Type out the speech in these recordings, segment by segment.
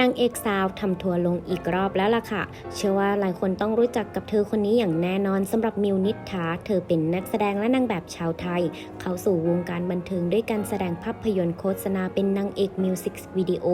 นางเอกสาวทำทัวร์ลงอีกรอบแล้วล่ะค่ะ เชื่อว่าหลายคนต้องรู้จักกับเธอคนนี้อย่างแน่นอนสำหรับมิวนิษฐา เธอเป็นนักแสดงและนางแบบชาวไทย เข้าสู่วงการบันเทิงด้วยการแสดงภาพยนตร์โฆษณาเป็นนางเอกมิวสิกวิดีโอ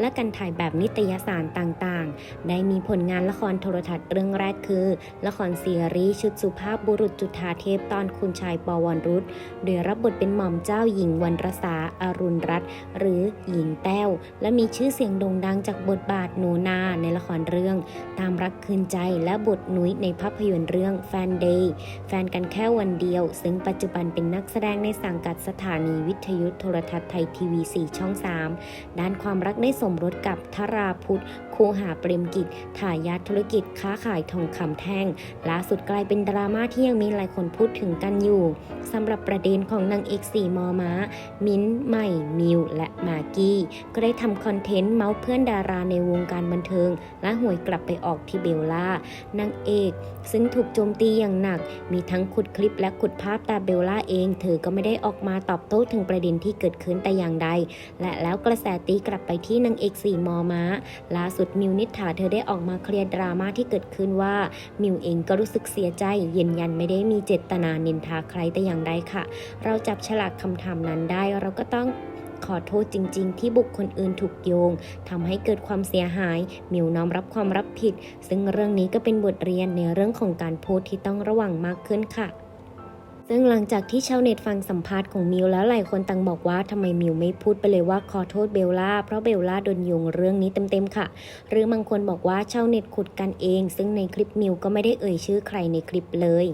และการถ่ายแบบนิตยสารต่างๆ ได้มีผลงานละครโทรทัศน์เรื่องแรกคือ ละครซีรีส์ชุดสุภาพบุรุษจุฑาเทพตอนคุณชายปวรรุษโดยรับบทเป็นหม่อมเจ้าหญิงวรรณรสาอารุณรัตน์หรือหญิงแต้ว และมีชื่อเสียงโด่งดังจากบทบาทหนูนาในละครเรื่อง ตามรักคืนใจและบทนุ้ยในภาพยนตร์เรื่องแฟนเดย์แฟนกันแค่วันเดียว ซึ่งปัจจุบันเป็นนักแสดงในสังกัดสถานีวิทยุโทรทัศน์ไทยทีวี 4 ช่อง 3 ด้านความรักได้สมรสกับธราพุทธคูหาเปรมกิจทายาทธุรกิจค้าขายทองคำแท่งล่าสุดกลายเป็นดราม่าที่ยังมีหลายคนพูดถึงกันอยู่สำหรับประเด็นของนางเอกสีมอม้า มิ้นใหม่มิวและมากกี้ก็ได้ทำคอนเทนต์เมาส์เพื่อนดาราในวงการบันเทิง และหวยกลับไปออกที่เบลล่านางเอก ซึ่งถูกโจมตีอย่างหนัก มีทั้งขุดคลิปและขุดภาพแต่เบลล่าเอง เธอก็ไม่ได้ออกมาตอบโต้ถึงประเด็นที่เกิดขึ้นแต่อย่างใด และแล้วกระแสตีกลับไปที่นางเอกสี่มอม้าล่าสุดมิวนิษฐาเธอได้ออกมาเคลียร์ดราม่าที่เกิดขึ้นว่ามิวเองก็รู้สึกเสียใจยืนยันไม่ได้มีเจตนานินทาใครแต่อย่างใดค่ะ เราจับฉลากคำถามนั้นได้เราก็ต้อง ขอโทษจริง ๆ ที่บุคคลอื่นถูกโยงทำให้เกิดความเสียหาย มิวน้อมรับความรับผิด ซึ่งเรื่องนี้ก็เป็นบทเรียนในเรื่องของการพูดที่ต้องระวังมากขึ้นค่ะซึ่งหลังจากที่ชาวเน็ตฟังสัมภาษณ์ของมิวแล้วหลายคนต่างบอกว่าทำไมมิวไม่พูดไปเลยว่าขอโทษเบลล่าเพราะเบลล่าโดนโยงเรื่องนี้เต็มๆค่ะ หรือบางคนบอกว่าชาวเน็ตขุดกันเอง ซึ่งในคลิปมิวก็ไม่ได้เอ่ยชื่อใครในคลิปเลย